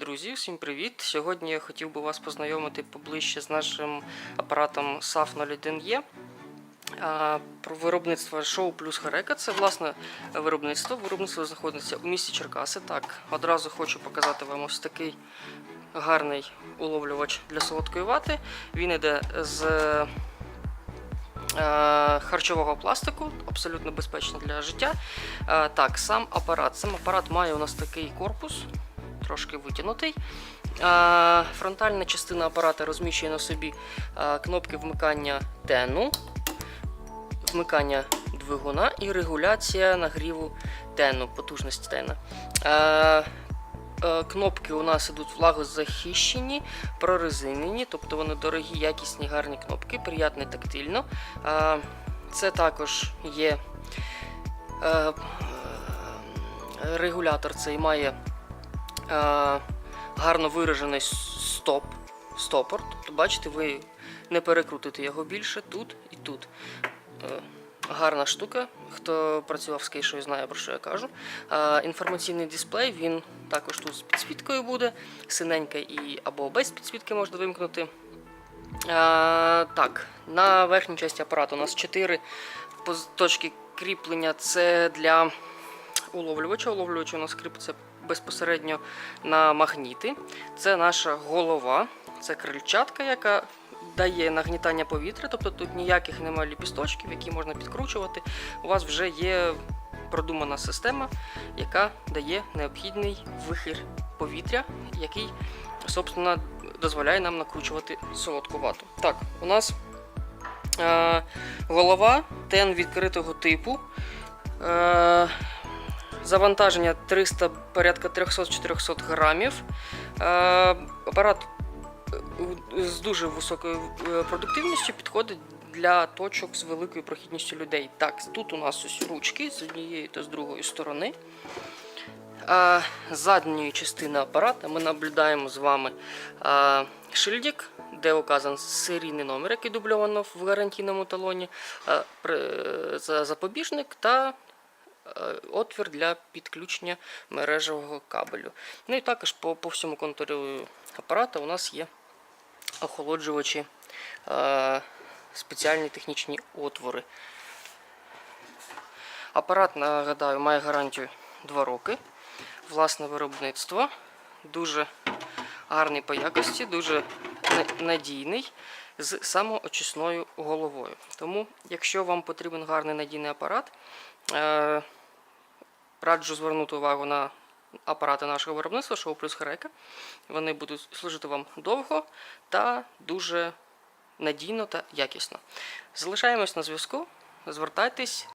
Друзі, всім привіт! Сьогодні я хотів би вас познайомити поближче з нашим апаратом SAF 01E. Про виробництво шоу плюс Харека. Це власне виробництво. Виробництво знаходиться у місті Черкаси. Так, одразу хочу показати вам ось такий гарний уловлювач для солодкої вати. Він іде з е, харчового пластику, абсолютно безпечно для життя. Так, сам апарат. Сам апарат має у нас такий корпус, трошки витягнутий. Е, Фронтальна частина апарата розміщує на собі е, кнопки вмикання тену, вмикання двигуна і регуляція нагріву тену, потужності тена. Е, Кнопки у нас ідуть влагозахищені, прорезинені, тобто вони дорогі, якісні, гарні кнопки, приятні тактильно. Це також є регулятор цей має гарно виражений стоп, стопор. Тобто, бачите, ви не перекрутите його більше тут і тут. Е, Гарна штука. Хто працював з кейшою, знає про що я кажу. Е, інформаційний дисплей, він також тут з підсвіткою буде. Синенька і або без підсвітки можна вимкнути. Е, так, на верхній часті апарату у нас 4 точки кріплення. Це для уловлювача. Уловлювач у нас кріпиться безпосередньо на магніти. Це наша голова, це крильчатка, яка дає нагнітання повітря, тобто тут ніяких немає ліпісточків, які можна підкручувати. У вас вже є продумана система, яка дає необхідний вихір повітря, який, собственно, дозволяє нам накручувати солодку вату. Так, у нас е, голова тен відкритого типу. Е, Завантаження 300 порядка 300-400 грамів. Е, апарат е, з дуже високою е, продуктивністю підходить для точок з великою прохідністю людей. Так, тут у нас ось ручки з однієї та з другої сторони. Задньої частини апарата ми наблюдаємо з вами а, шильдик, де указан серійний номер, який дубльовано в гарантійному талоні, запобіжник та отвір для підключення мережевого кабелю. Ну і також по, по всьому контуру апарата у нас є охолоджувачі, е, спеціальні технічні отвори. Апарат, нагадаю, має гарантію 2 роки. Власне виробництво. Дуже гарний по якості, дуже надійний з самоочисною головою. Тому, якщо вам потрібен гарний надійний апарат, е, раджу звернути увагу на апарати нашого виробництва Show плюс Хрека. Вони будуть служити вам довго та дуже надійно та якісно. Залишаємось на зв'язку. Звертайтесь,